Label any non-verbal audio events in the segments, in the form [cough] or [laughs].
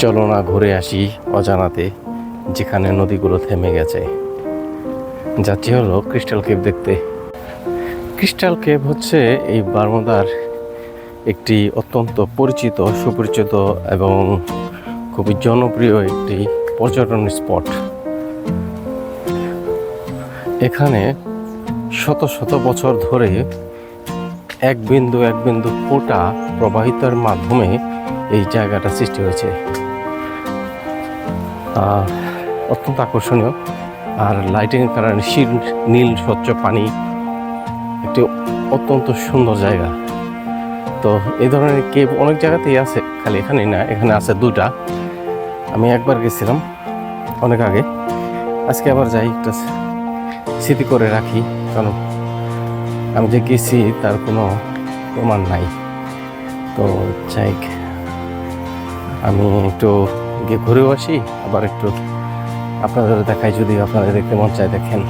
চলো না ঘুরে আসি অজানাতে, যেখানে নদীগুলো থেমে গেছে। যাচ্ছি হলো ক্রিস্টাল কেভ দেখতে। ক্রিস্টাল কেভ হচ্ছে এই বারমুদার একটি অত্যন্ত পরিচিত, সুপরিচিত এবং খুবই জনপ্রিয় একটি পর্যটন স্পট। এখানে শত শত বছর ধরে এক বিন্দু এক বিন্দু ফোটা প্রবাহিতার মাধ্যমে এই জায়গাটা সৃষ্টি হয়েছে। অত্যন্ত আকর্ষণীয়। আর লাইটিংয়ের কারণে শীল, নীল, স্বচ্ছ পানি একটি অত্যন্ত সুন্দর জায়গা। তো এই ধরনের কেভ অনেক জায়গাতেই আছে, খালি এখানেই না, এখানে আছে দুটা আমি একবার গেছিলাম অনেক আগে। আজকে আবার যাই একটা স্মৃতি করে রাখি, কারণ আমি যে গেছি তার কোনো প্রমাণ নাই। তো যাই আমি একটু গিয়ে ঘুরেও আসি, আবার একটু আপনাদের দেখাই যদি আপনাদের দেখতে মন চায় দেখেন।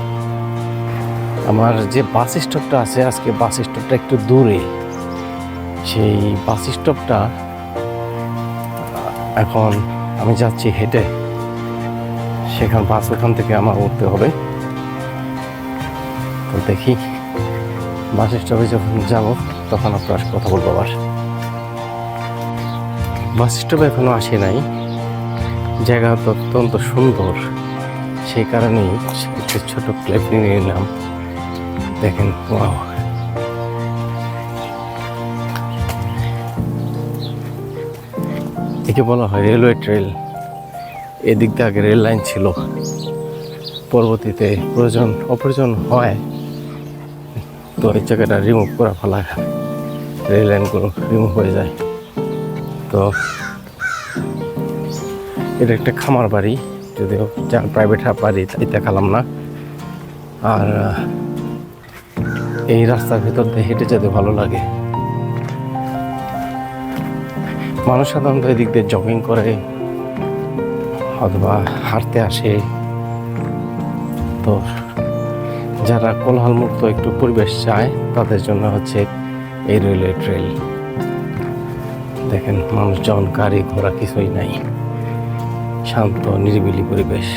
আমার যে বাস স্টপটা আছে, আজকে বাস স্টপটা একটু দূরে। সেই বাস স্টপটা, এখন আমি যাচ্ছি হেঁটে। সেখান, বাস ওখান থেকে আমার উঠতে হবে। তো দেখি, বাস স্টপে যখন যাব, তখন আপনার কথা বলব আবার। বাস স্টপে এখনও আসে নাই। জায়গা তো অত্যন্ত সুন্দর। সেই কারণেই একটু ছোট ক্লিপ নিয়ে নিলাম দেখেন, ওয়াও। একে বলা হয় রেলওয়ে ট্রেল। এদিক দিয়ে আগে রেল লাইন ছিল। পরবর্তীতে প্রয়োজন, অপ্রয়োজন হয়, তো এই জায়গাটা রিমুভ করা ফেলা রেল লাইনগুলো রিমুভ হয়ে যায়। তো এটা একটা খামার বাড়ি, যদিও যার প্রাইভেট বাড়ি, তাই দেখালাম না। আর, এই রাস্তার ভিতর দিয়ে হেঁটে যেতে ভালো লাগে। মানুষ সাধারণত এদিক দিয়ে জগিং করে, অথবা হাঁটতে আসে। তো যারা কোলাহলমুক্ত একটু পরিবেশ চায়, তাদের জন্য হচ্ছে এই রেলওয়ে ট্রেল দেখেন, মানুষজন, গাড়ি ঘোড়া কিছুই নাই। শান্ত, নিরিবিলি পরিবেশ।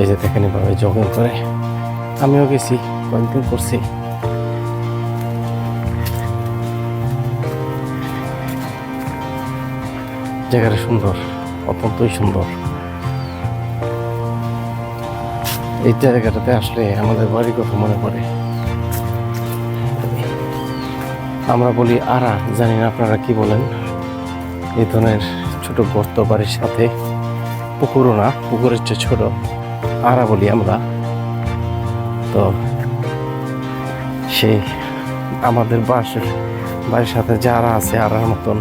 এই যে দেখেন, এভাবে জগিং করে। আমিও গেছি, কয়েকদিন করছি। জায়গাটা সুন্দর, অত্যন্তই সুন্দর। এই জায়গাটাতে আসলে আমাদের বাড়ির কথা মনে পড়ে। আমরা বলি আরা, জানি না আপনারা কি বলেন। এই ধরনের ছোট গর্ত বাড়ির সাথে পুকুরও না, পুকুরের চেয়ে ছোট। আরা বলি আমরা। তো সেই আমাদের বাসের, বাড়ির সাথে যারা আছে, আরার মতন।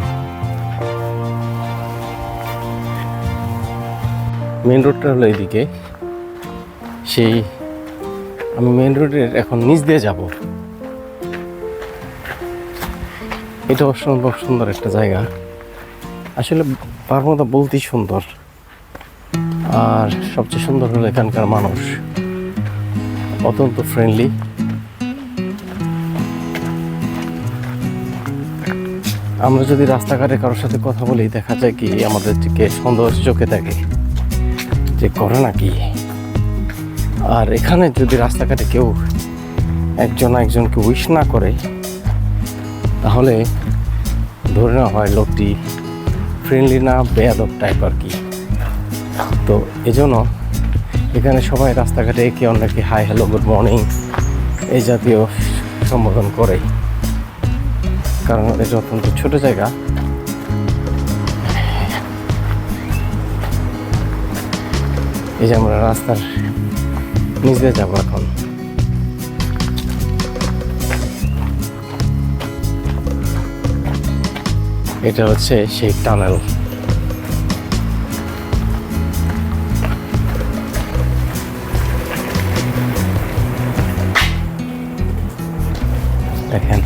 মেন রোডটা হলো এইদিকে। সেই আমি মেন রোডের এখন নিচ দিয়ে যাব। এটা অসম্ভব সুন্দর একটা জায়গা। আসলে পারমতা বলতেই সুন্দর। আর সবচেয়ে সুন্দর হলো এখানকার মানুষ। অত্যন্ত ফ্রেন্ডলি আমরা যদি রাস্তাঘাটে কারোর সাথে কথা বলি, দেখা যায় কি আমাদের থেকে চোখে থাকে যে, করে নাকি? আর এখানে যদি রাস্তাঘাটে কেউ একজন একজনকে উইশ না করে, তাহলে ধরে নেওয়া হয় লোকটি ফ্রেন্ডলি না, বেয়াদব টাইপ আর কি। তো এজন্য এখানে সবাই রাস্তাঘাটে একে অন্যকে হাই হ্যালো গুড মর্নিং এই জাতীয় সম্বোধন করে। কারণ এটা অত্যন্ত ছোটো জায়গা, এই যে আমরা রাস্তার নিচে যাব এখন। এটা হচ্ছে সেই টানেল। দেখেন,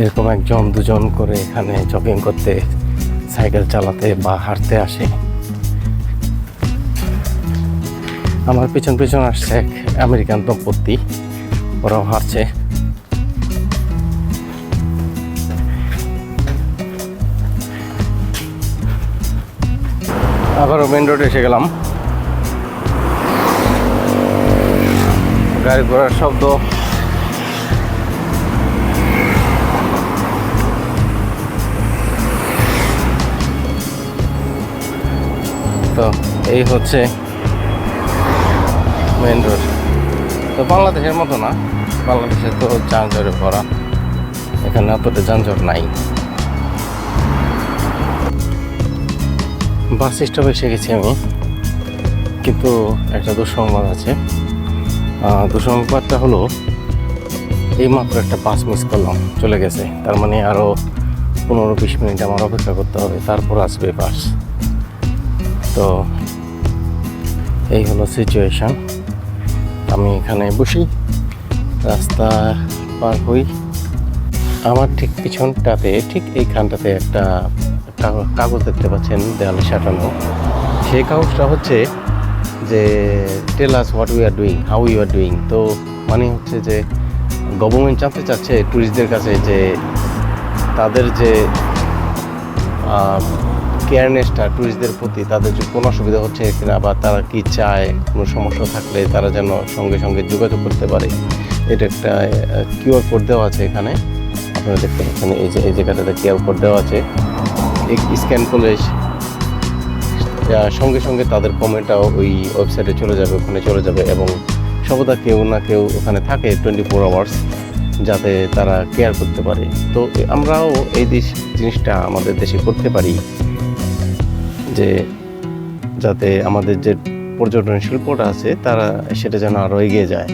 এরকম একজন দুজন করে এখানে জগিং করতে সাইকেল চালাতে বা হাঁটতে আসে। আমার পিছন পিছন আসছে এক আমেরিকান দম্পতি, ওরাও হাঁটছে। আবারও মেন রোডে এসে গেলাম। গাড়ি ঘোড়ার শব্দ। তো এই হচ্ছে মেন রোড তো বাংলাদেশের মতো না। বাংলাদেশে তো যানজটে ভরা। এখানে অতটা যানজট নাই। বাস স্টপে এসে গেছি আমি। কিন্তু একটা দুঃসংবাদ আছে। দুঃসংবাদটা হলো, এই মাত্র একটা বাস মিস করলাম, চলে গেছে। তার মানে আরও পনেরো বিশ মিনিট আমার অপেক্ষা করতে হবে। তারপর আসবে বাস। তো এই হলো সিচুয়েশান আমি এখানে বসি। রাস্তা পার হই। আমার ঠিক পিছনটাতে, ঠিক এইখানটাতে একটা কাগ- কাগজ দেখতে পাচ্ছেন, দেয়ালে সাঁটানো। সেই কাগজটা হচ্ছে যে tell us what we are doing how you are doing তো মানে হচ্ছে যে গভর্নমেন্ট জানতে চাচ্ছে ট্যুরিস্টদের কাছে যে, তাদের যে কেয়ারনেসটা ট্যুরিস্টদের প্রতি তাদের যে কোনো অসুবিধা হচ্ছে কিনা বা তারা কি চায়, কোনো সমস্যা থাকলে তারা যেন সঙ্গে সঙ্গে যোগাযোগ করতে পারে। এটা একটা কিউআর কোড দেওয়া আছে এখানে। আপনারা দেখতে পাচ্ছেন, এই যে, এই জায়গাটাতে কিউআর কোড দেওয়া আছে। স্ক্যান করলে সঙ্গে সঙ্গে তাদের কমেন্টটাও ওই ওয়েবসাইটে চলে যাবে, ওখানে চলে যাবে এবং সর্বদা কেউ না কেউ ওখানে থাকে টোয়েন্টি ফোর আওয়ার্স যাতে তারা কেয়ার করতে পারে। তো আমরাও এই জিনিসটা আমাদের দেশে করতে পারি। যে যাতে আমাদের যে পর্যটন শিল্পটা আছে, তারা সেটা যেন আরও এগিয়ে যায়।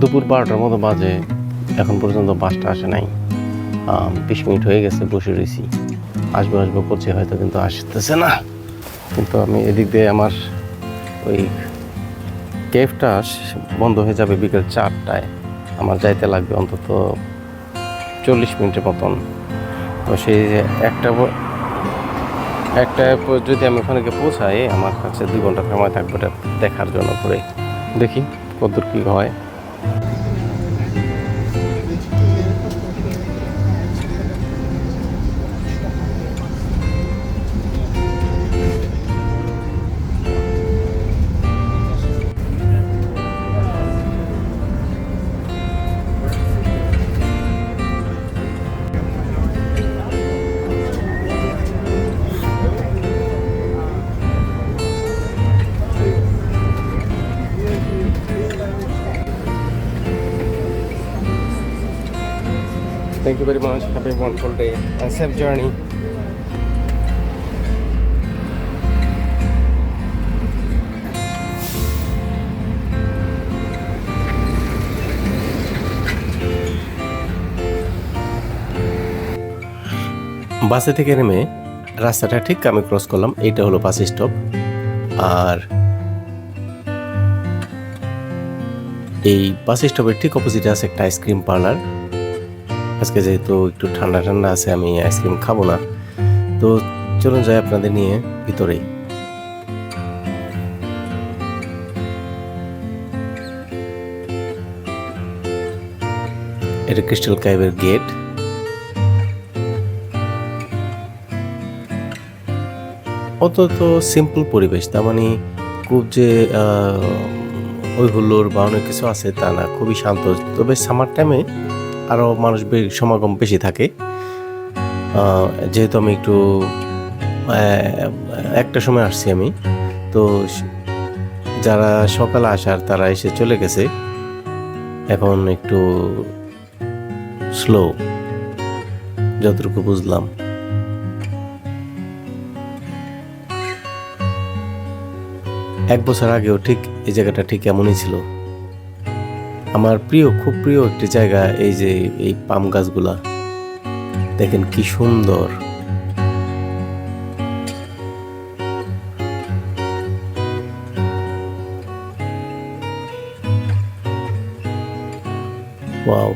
দুপুর বারোটার মতো বাজে, এখন পর্যন্ত বাসটা আসে নাই। বিশ মিনিট হয়ে গেছে বসে রয়েছি আসব আসব করছে, হয়তো কিন্তু আসতেছে না। কিন্তু আমি এদিক দিয়ে আমার ওই কেফটা বন্ধ হয়ে যাবে বিকেল চারটায়। আমার যাইতে লাগবে অন্তত চল্লিশ মিনিটের মতন। তো সেই একটা একটা যদি আমি ওখানে গিয়ে পৌঁছাই, আমার কাছে দুই ঘণ্টা সময় থাকবে এটা দেখার জন্য করে। দেখি কতদূর কী হয়। Thank you very much. Have a wonderful day and safe journey. বাসে থেকে নেমে রাস্তাটা ঠিক আমি ক্রস করলাম এইটা হলো বাস স্টপ আর এই বাস স্টপের ঠিক অপোজিটে আছে একটা আইসক্রিম পার্লার আজকে যেহেতু একটু ঠান্ডা ঠান্ডা আছে, আমি আইসক্রিম খাব না। তো চলুন যাই আপনাদের নিয়ে ভিতরে এটা ক্রিস্টাল কাইভের গেট অত তো সিম্পল পরিবেশ, তার মানে খুব যে ওই হুল্লোর বা অনেক কিছু আছে তা না, খুবই শান্ত। তবে সামার টাইমে আরও মানুষ সমাগম বেশি থাকে। যেহেতু আমি একটু একটা সময় আসছি আমি, তো যারা সকালে আসার তারা এসে চলে গেছে। এখন একটু স্লো যতটুকু বুঝলাম। এক বছর আগেও ঠিক এই জায়গাটা ঠিক এমনই ছিল। আমার প্রিয়, খুব প্রিয় একটি জায়গা এই যে এই পাম গাছগুলা। দেখেন কি সুন্দর। ওয়াও।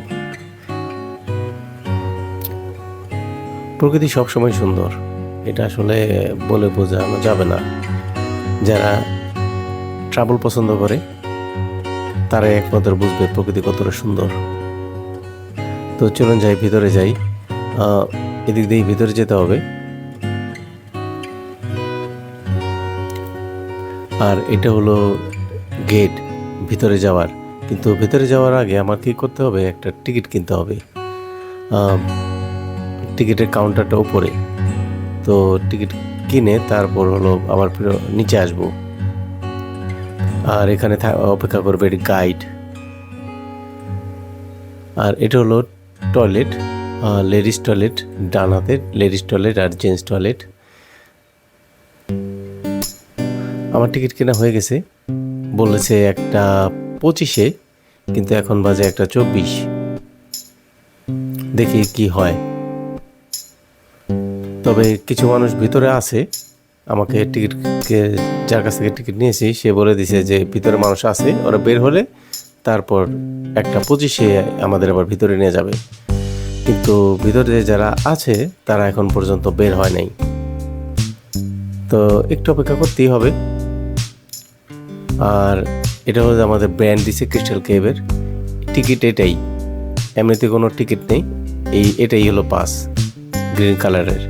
প্রকৃতি সবসময় সুন্দর। এটা আসলে বলে বোঝানো যাবে না। যারা ট্রাভেল পছন্দ করে তারাই একমাত্র বুঝবে প্রকৃতি কতটা সুন্দর। তো চলুন যাই, ভিতরে যাই। এদিক দিয়ে ভিতরে যেতে হবে। আর এটা হলো গেট, ভিতরে যাওয়ার। কিন্তু ভিতরে যাওয়ার আগে আমার কি করতে হবে? একটা টিকিট কিনতে হবে। টিকিটের কাউন্টারটা উপরে। তো টিকিট কিনে তারপর হলো আবার নিচে আসব। আর এখানে অপেক্ষা করবে গাইড আর এটা হলো টয়লেট লেডিস টয়লেট ডান হাতের লেডিস টয়লেট আর জেন্টস টয়লেট আমার টিকিট কেনা হয়ে গেছে, বলেছে একটা পঁচিশে, কিন্তু এখন বাজে একটা চব্বিশ। দেখি কি হয়। তবে কিছু মানুষ ভিতরে আছে আমাকে টিকিটকে যার কাছ থেকে টিকিট নিয়েছি, সে বলে দিছে যে ভিতরে মানুষ আছে, ওরা বের হলে তারপর একটা পঁচিশে আমাদের আবার ভিতরে নিয়ে যাবে। কিন্তু ভিতরে যারা আছে, তারা এখন পর্যন্ত বের হয় নাই। তো একটু অপেক্ষা করতেই হবে। আর এটা হচ্ছে আমাদের ব্র্যান্ড দিছে ক্রিস্টাল কেভের টিকিট এটাই। এমনিতে কোনো টিকিট নেই। এই, এটাই হলো পাস গ্রিন কালারের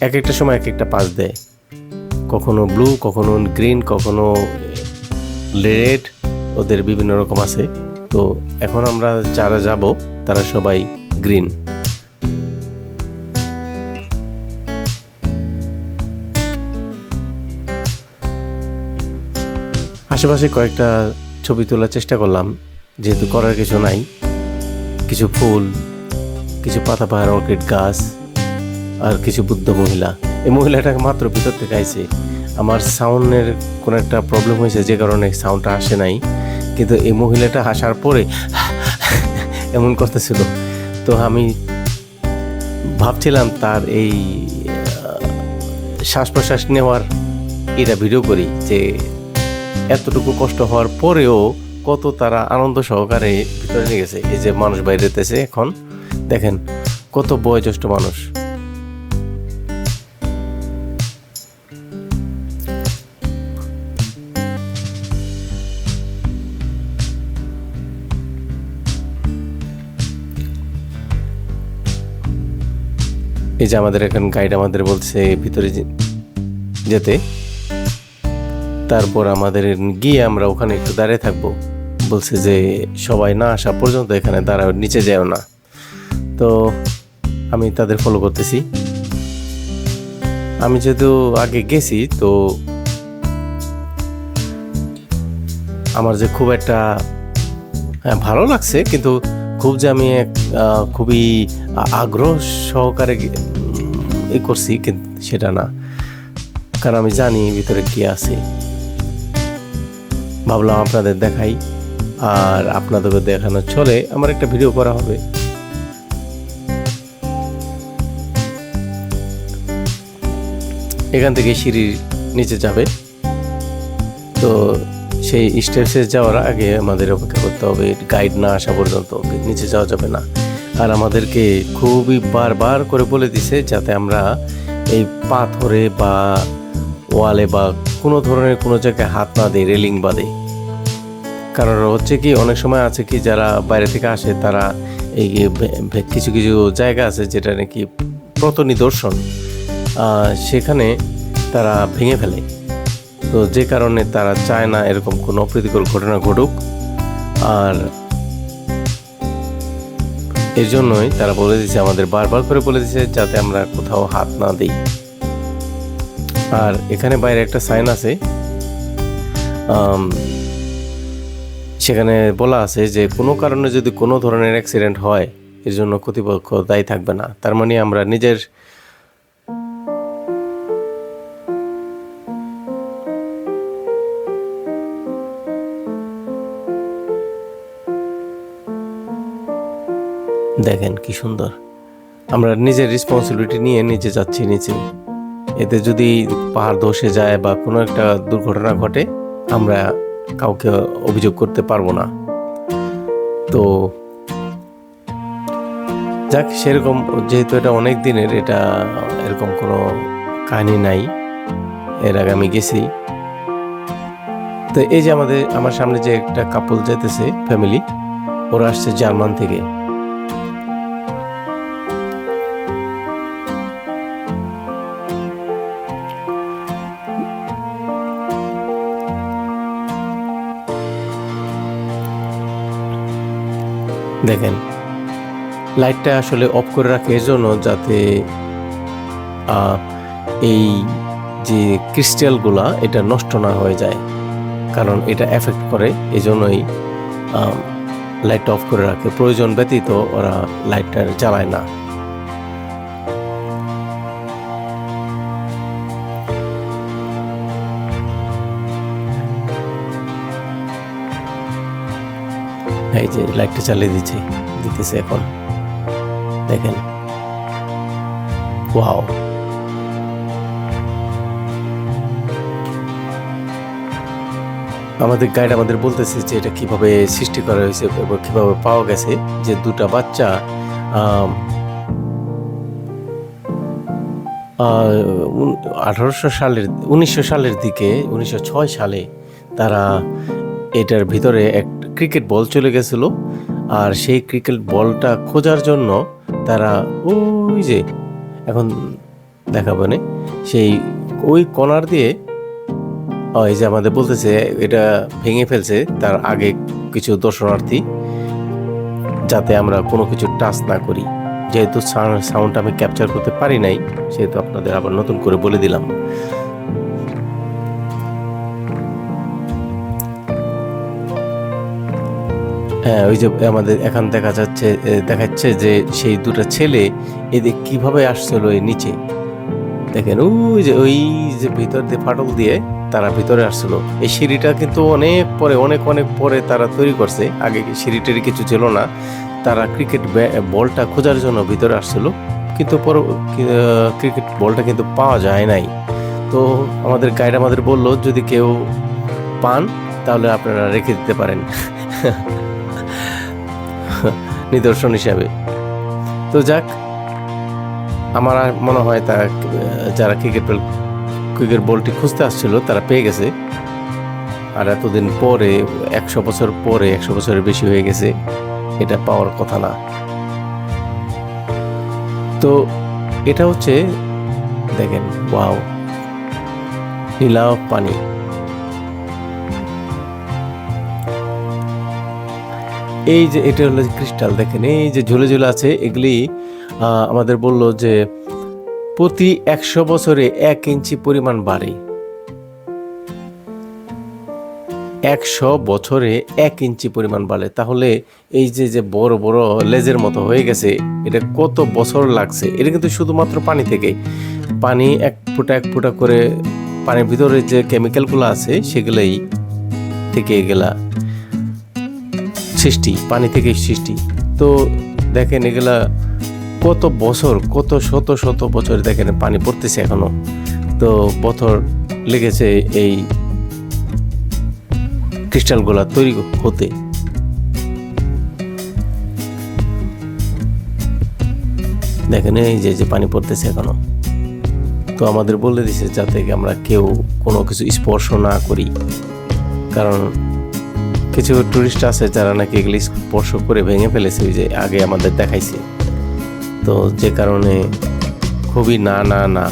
এক একটা সময় এক একটা পাস দেয়। কখনো ব্লু কখনো গ্রিন কখনো রেড ওদের বিভিন্ন রকম আছে। তো এখন আমরা যারা যাব, তারা সবাই গ্রিন আশেপাশে কয়েকটা ছবি তোলার চেষ্টা করলাম, যেহেতু করার কিছু নাই। কিছু ফুল, কিছু পাতাবাহার অর্কিড গাছ আর কিছু বুদ্ধ মহিলা। এই মহিলাটাকে মাত্র ভিতর থেকে আইছে। আমার সাউন্ডের কোনো একটা প্রবলেম হয়েছে, যে কারণে সাউন্ডটা আসে নাই। কিন্তু এই মহিলাটা আসার পরে [laughs] এমন করতেছিল। তো আমি ভাবছিলাম তার এই শ্বাস প্রশ্বাস নেওয়ার এটা ভিডিও করি, যে এতটুকু কষ্ট হওয়ার পরেও কত তারা আনন্দ সহকারে ভিতরে গেছে। এই যে মানুষ বাইরেতেছে এখন, দেখেন কত বয়োজ্যেষ্ঠ মানুষ। যে আমাদের এখন গাইড আমাদের বলছে ভিতরে যেতে। তারপর আমাদের গিয়ে আমরা ওখানে একটু দাঁড়িয়ে থাকব। বলছে যে সবাই না আসা পর্যন্ত এখানে দাঁড়াও, নিচে যাও না। তো আমি তাদের ফলো করতেছি। আমি যেহেতু আগে গেছি, তো আমার যে খুব একটা হ্যাঁ ভালো লাগছে, কিন্তু খুব যে আমি খুবই আগ্রহ সহকারে ই করছি, কিন্তু সেটা না। কারণ আমি জানি ভিতরে কি আছে। ভাবলাম আপনাদের দেখাই, আর আপনাদেরকে দেখানো চলে আমার একটা ভিডিও করা হবে। এখান থেকে সিঁড়ি নিচে যাবে। তো সেই স্টেপসে যাওয়ার আগে আমাদের অপেক্ষা করতে হবে গাইড না আসা পর্যন্ত, নিচে যাওয়া যাবে না। আর আমাদেরকে খুবই বারবার করে বলে দিছে যাতে আমরা এই পাথরে বা ওয়ালে বা কোনো ধরনের কোনো জায়গায় হাত না দিই, রেলিং বাদে কারণ হচ্ছে কি, অনেক সময় আছে কি, যারা বাইরে থেকে আসে, তারা এই কিছু কিছু জায়গা আছে যেটা নাকি প্রত নিদর্শন সেখানে তারা ভেঙে ফেলে। তো যে কারণে তারা চায় না এরকম কোনো অপ্রীতিকর ঘটনা ঘটুক। আর এর জন্যই তারা বলে দিচ্ছে আমাদের বারবার করে বলে দিচ্ছে যাতে আমরা কোথাও হাত না দিই। আর এখানে বাইরে একটা সাইন আছে সেখানে বলা আছে যে কোনো কারণে যদি কোনো ধরনের অ্যাক্সিডেন্ট হয় এর জন্য কর্তৃপক্ষ দায়ী থাকবে না। তার মানে আমরা নিজের দেখেন কি সুন্দর। আমরা নিজের রেসপন্সিবিলিটি নিয়ে নিচে যাচ্ছি নিচে। এতে যদি পাহাড় ধসে যায় বা কোনো একটা দুর্ঘটনা ঘটে, আমরা কাউকে অভিযোগ করতে পারব না। তো যাক, সেরকম যেহেতু এটা অনেক দিনের, এটা এরকম কোনো কাহিনী নাই। এর আগে আমি গেছি। তো এই যে আমাদের, আমার সামনে যে একটা কাপল যেতেছে ফ্যামিলি ওরা আসছে জার্মান থেকে। দেখেন, লাইটটা আসলে অফ করে রাখে এজন্য জন্য যাতে এই যে ক্রিস্টালগুলা, এটা নষ্ট না হয়ে যায়। কারণ এটা এফেক্ট করে এই জন্যই লাইটটা অফ করে রাখে। প্রয়োজন ব্যতীত ওরা লাইটটা জ্বালায় না। এই যে লাইটটা চালিয়ে দিচ্ছে, দিতেছে এখন। দেখেন। ওয়াও আমাদের গাইড আমাদের বলতেছে যে এটা কীভাবে সৃষ্টি করা হয়েছে এবং কীভাবে পাওয়া গেছে যে দুটা বাচ্চা আঠারোশো সালের, উনিশশো সালের দিকে, উনিশশো ছয় সালে তারা এটার ভিতরে এক ক্রিকেট বল চলে গেছিল, আর সেই ক্রিকেট বলটা খোঁজার জন্য তারা ওই যে, এখন দেখাবো না, সেই ওই কর্নার দিয়ে এই যে আমাদের বলতেছে, এটা ভেঙে ফেলছে তার আগে কিছু দর্শনার্থী, যাতে আমরা কোনো কিছু টাচ না করি। যেহেতু সাউন্ড আমি ক্যাপচার করতে পারি নাই, সেহেতু আপনাদের আবার নতুন করে বলে দিলাম। হ্যাঁ ওই যে আমাদের এখন দেখা যাচ্ছে দেখাচ্ছে যে সেই দুটো ছেলে এদের কীভাবে আসছিল এই নিচে। দেখেন, ওই যে ওই যে ভিতর দিয়ে ফাটল দিয়ে তারা ভিতরে আসছিল। এই সিঁড়িটা কিন্তু অনেক পরে, অনেক অনেক পরে তারা তৈরি করছে। আগে কি সিঁড়ি টিড়ি কিছু ছিল না। তারা ক্রিকেট বলটা খোঁজার জন্য ভিতরে আসছিল। কিন্তু পর ক্রিকেট বলটা কিন্তু পাওয়া যায় নাই। তো আমাদের গাইড আমাদের বলল, যদি কেউ পান, তাহলে আপনারা রেখে দিতে পারেন। [laughs] নিদর্শন হিসাবে। তো যাক আমার মনে হয় আহ, যারা ক্রিকেট বল ক্রিকেট বলটি খুঁজতে আসছিল তারা পেয়ে গেছে। আর এতদিন পরে একশো বছর পরে একশো বছরের বেশি হয়ে গেছে এটা পাওয়ার কথা না। তো এটা হচ্ছে দেখেন ওয়াও নীলা পানি। এই যে এটা হলো ক্রিস্টাল, দেখেন এই যে ঝুলে ঝুলে আছে, এগুলি আমাদের বলল যে প্রতি একশো বছরে এক ইঞ্চি পরিমাণ বাড়ে। একশো বছরে এক ইঞ্চি পরিমাণ বাড়ে। তাহলে এই যে যে বড় বড় লেজের মতো হয়ে গেছে, এটা কত বছর লাগছে? এটা কিন্তু শুধুমাত্র পানি থেকে পানি এক ফুটা এক ফুটা করে পানির ভিতরে যে কেমিক্যালগুলো আছে, সেগুলোই থেকে এগুলা সৃষ্টি, পানি থেকে সৃষ্টি। তো দেখেন এগুলা কত বছর, কত শত শত বছর দেখেন পানি পড়তেছে এখনও। তো বছর লেগেছে এই ক্রিস্টালগুলা তৈরি হতে। দেখেন এই যে যে পানি পড়তেছে এখনও। তো আমাদের বলে দিছে যাতে আমরা কেউ কোনো কিছু স্পর্শ না করি। কারণ কিছু টুরিস্ট আছে যারা নাকি এগুলি স্পর্শ করে ভেঙে ফেলেছে যে আগে আমাদের দেখাইছে। তো যে কারণে খুবই না না না।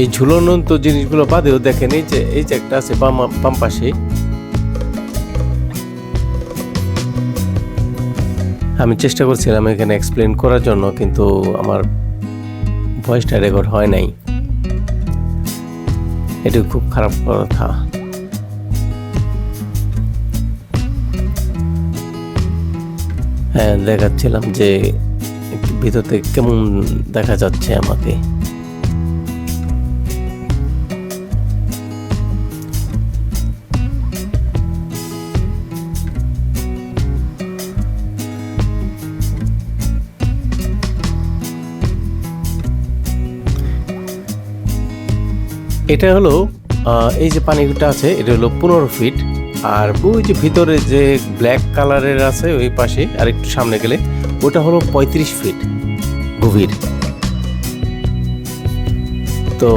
এই ঝুলন্ত জিনিসগুলো বাদেও দেখেন, এই যে এই যে একটা আছে বাম বাম পাশে। আমি চেষ্টা করছিলাম এখানে এক্সপ্লেন করার জন্য, কিন্তু আমার ভয়েসটা রেকর্ড হয় নাই। এটা খুব খারাপ কথা। হ্যাঁ দেখাচ্ছিলাম যে ভিতর থেকে কেমন দেখা যাচ্ছে আমাকে। এটা হলো এই যে পানিটা আছে, এটা হলো পনেরো ফিট আর ওই যে ভিতরে যে ব্ল্যাক কালারের আছে, ওই পাশে আর একটু সামনে গেলে, ওটা হলো পঁয়ত্রিশ ফিট গভীর। তো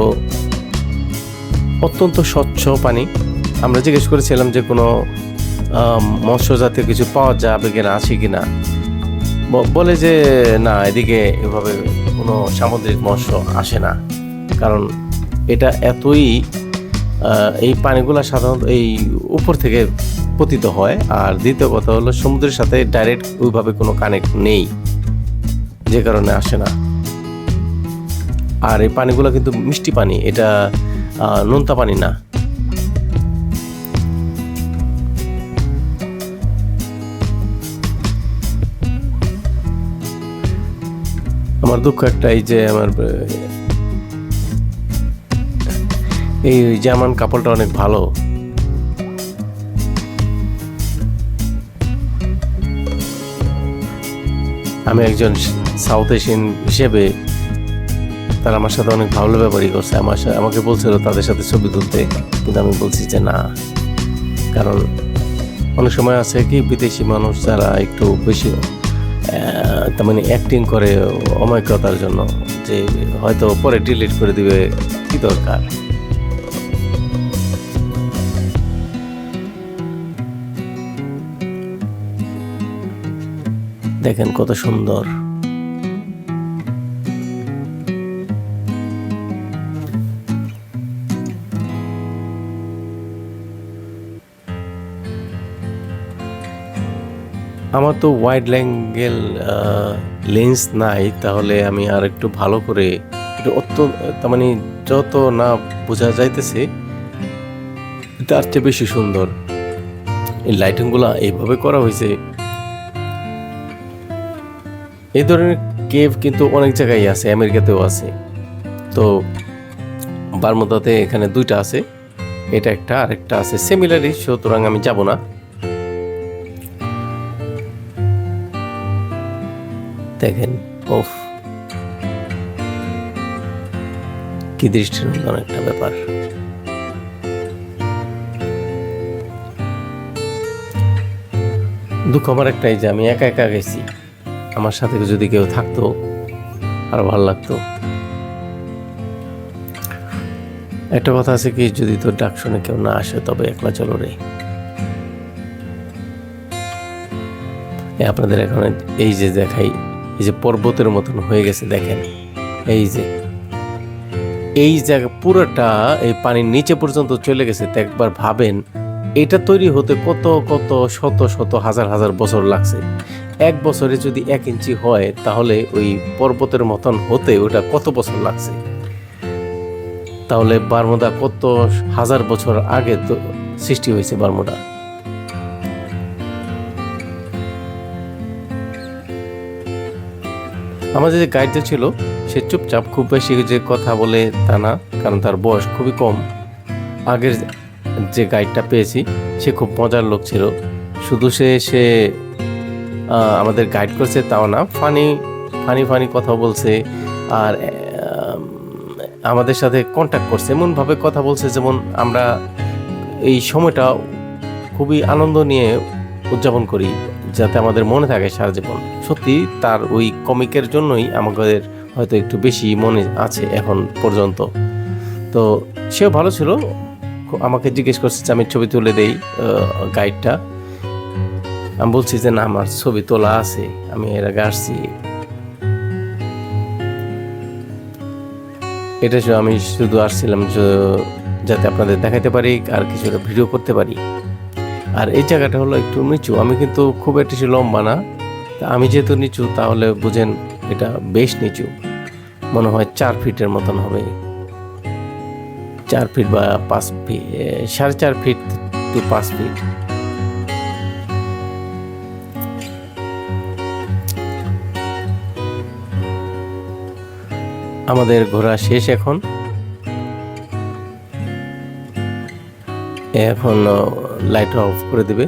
অত্যন্ত স্বচ্ছ পানি। আমরা জিজ্ঞেস করেছিলাম যে কোনো মৎস্য জাতীয় কিছু পাওয়া যাবে কিনা, আছে কিনা। বলে যে না, এদিকে এভাবে কোনো সামুদ্রিক মৎস্য আসে না। কারণ এটা এতই এই পানিগুলো সাধারণত এই উপর থেকে পতিত হয়। আর দ্বিতীয় কথা হলো সমুদ্রের সাথে ডাইরেক্ট ওইভাবে কোনো কানেক্ট নেই। যে কারণে আসে না। আর এই পানিগুলো কিন্তু মিষ্টি পানি, এটা নোনতা পানি না। আমার দুঃখ একটা এই যে আমার এই জার্মান কাপড়টা অনেক ভালো। আমি একজন সাউথ এশিয়ান হিসেবে তারা আমার সাথে অনেক ভালো ব্যবহারই করছে। আমার আমাকে বলছিল তাদের সাথে ছবি তুলতে, কিন্তু আমি বলছি যে না। কারণ অনেক সময় আছে কি, বিদেশি মানুষ যারা একটু বেশি তার মানে অ্যাক্টিং করে অমায়িকতার জন্য, যে হয়তো পরে ডিলিট করে দিবে, কি দরকার? দেখেন কত সুন্দর। আমার তো ওয়াইড ল্যাঙ্গেল লেন্স নাই, তাহলে আমি আর একটু ভালো করে একটু অত তার মানে যত না বোঝা যাইতেছে, তার চেয়ে বেশি সুন্দর। এই লাইটিংগুলো এইভাবে করা হয়েছে এই ধরনের কেভ কিন্তু অনেক জায়গায় আছে, আমেরিকাতেও আছে। তো বারমুদাতে এখানে দুইটা আছে, এটা একটা, আরেকটা আছে। সিমিলারই সুতরাং আমি যাব না। দেখেন ওফ কি দৃষ্টিনন্দন একটা ব্যাপার। দুঃখ আমার একটাই যে আমি একা একা গেছি। আমার সাথে যদি কেউ থাকতো, আরও ভালো লাগতো। একটা কথা আছে কি, যদি তোর ডাক শুনে কেউ না আসে, তবে একলা চলো রে। আপনাদের এখন এই যে দেখাই, এই যে পর্বতের মতন হয়ে গেছে, দেখেন। এই যে, এই জায়গা পুরোটা এই পানির নিচে পর্যন্ত চলে গেছে, তো একবার ভাবেন, এটা তৈরি হতে কত কত শত শত হাজার হাজার বছর লাগছে। এক বছরে যদি এক ইঞ্চি হয়, তাহলে ওই পর্বতের মতন হতে ওটা কত বছর লাগছে? তাহলে বারমুদা কত হাজার বছর আগে তো সৃষ্টি হয়েছে বারমুদা? আমাদের যে গাইডটা ছিল, সে চুপচাপ খুব বেশি যে কথা বলে তা না, কারণ তার বয়স খুবই কম। আগের যে গাইডটা পেয়েছি, সে খুব মজার লোক ছিল। শুধু সে সে আমাদের গাইড করছে তাও না ফানি ফানি ফানি কথা বলছে আর আমাদের সাথে কন্ট্যাক্ট করছে। এমনভাবে কথা বলছে যেমন আমরা এই সময়টা খুবই আনন্দ নিয়ে উদযাপন করি, যাতে আমাদের মনে থাকে সারা জীবন। সত্যি তার ওই কমিকের জন্যই আমাদের হয়তো একটু বেশি মনে আছে এখন পর্যন্ত। তো সেও ভালো ছিল। আমাকে জিজ্ঞেস করছে যে আমি ছবি তুলে দেই গাইডটা আমি বলছি যে, না, আমার ছবি তোলা আছে, আমি এর আগে আসছি। এটা আমি শুধু আসছিলাম যাতে আপনাদের দেখাতে পারি, আর কিছুটা ভিডিও করতে পারি। আর এই জায়গাটা হলো একটু নিচু। আমি কিন্তু খুব একটা বেশি লম্বা না। তা আমি যেহেতু নিচু, তাহলে বুঝেন এটা বেশ নিচু। মনে হয় চার ফিটের মতন হবে। চার ফিট বা পাঁচ ফিট সাড়ে চার ফিট টু পাঁচ ফিট। আমাদের ঘোরা শেষ এখন। এখন লাইট অফ করে দিবে।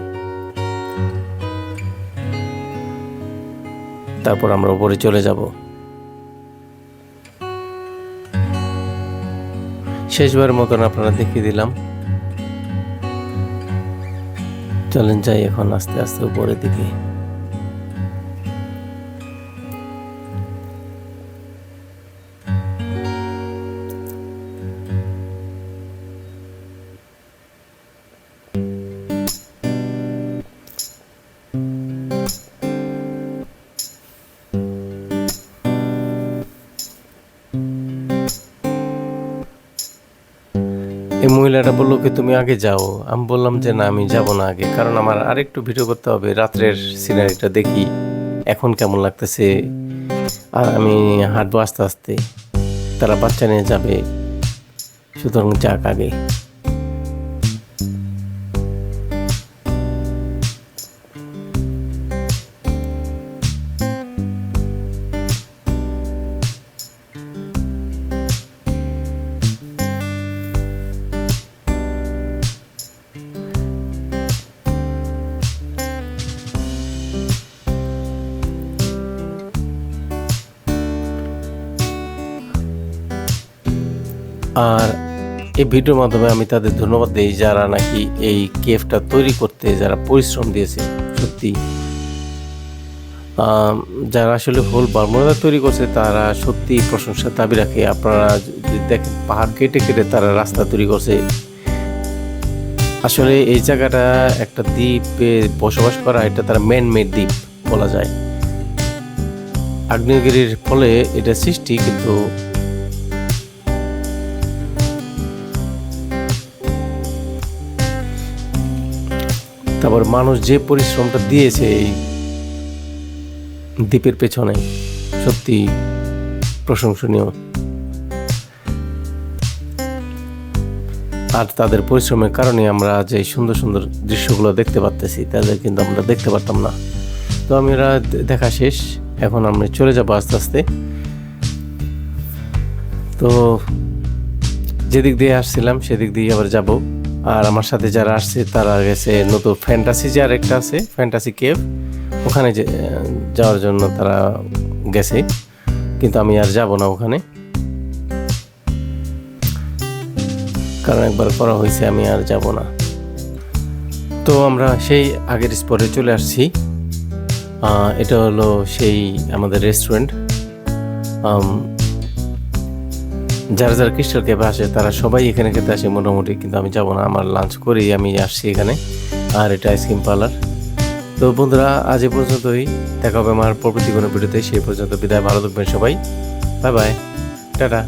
তারপর আমরা উপরে চলে যাব। শেষবার মতন আপনারা দেখিয়ে দিলাম। চলেন যাই এখন আস্তে আস্তে উপরের দিকে। বলল কি তুমি আগে যাও। আমি বললাম যে, না, আমি যাব না আগে। কারণ আমার আরেকটু ভিডিও করতে হবে। রাত্রের সিনারিটা দেখি, এখন কেমন লাগতেছে। আর আমি হাঁটবো আস্তে আস্তে। তারা বাচ্চা নিয়ে যাবে। সুতরাং যাক আগে। ভিডিওর মাধ্যমে আমি তাদের ধন্যবাদ দিই যারা নাকি এই কেফটা তৈরি করতে যারা পরিশ্রম দিয়েছে, সত্যি। যারা আসলে হোল বার্মোদা তৈরি করছে, তারা সত্যি প্রশংসার দাবি রাখে। আপনারা যদি দেখেন, পাহাড় কেটে কেটে তারা রাস্তা তৈরি করছে। আসলে এই জায়গাটা একটা দ্বীপে বসবাস করা, এটা তারা ম্যান মেড দ্বীপ বলা যায়। আগ্নেয়গিরির ফলে এটা সৃষ্টি, কিন্তু তারপর মানুষ যে পরিশ্রমটা দিয়েছে এই দ্বীপের পেছনে, সত্যি প্রশংসনীয়। আর তাদের পরিশ্রমের কারণে আমরা যে সুন্দর সুন্দর দৃশ্যগুলো দেখতে পারতেছি, তাদের কিন্তু আমরা দেখতে পারতাম না। তো আমরা দেখা শেষ। এখন আমরা চলে যাব আস্তে আস্তে। তো যেদিক দিয়ে আসছিলাম, সেদিক দিয়ে আবার যাব। আর আমার সাথে যারা আসছে, তারা গেছে নতুন ফ্যান্টাসি যে আর একটা আছে ফ্যান্টাসি কেভ ওখানে যাওয়ার জন্য তারা গেছে। কিন্তু আমি আর যাব না ওখানে। কারণ একবার করা হয়েছে, আমি আর যাব না। তো আমরা সেই আগের স্পটে চলে আসছি। এটা হলো সেই আমাদের রেস্টুরেন্ট যারা যারা ক্রিস্টাল ক্যাফে আসে, তারা সবাই এখানে খেতে আসে মোটামুটি, কিন্তু আমি যাব না। আমার লাঞ্চ করেই আমি আসছি এখানে, আর এটা আইসক্রিম পার্লার তো বন্ধুরা, আজ এ পর্যন্তই। দেখা হবে আমার পরবর্তী কোনো ভিডিওতে। সেই পর্যন্ত বিদায়, ভালো থাকবেন সবাই। Bye bye tata.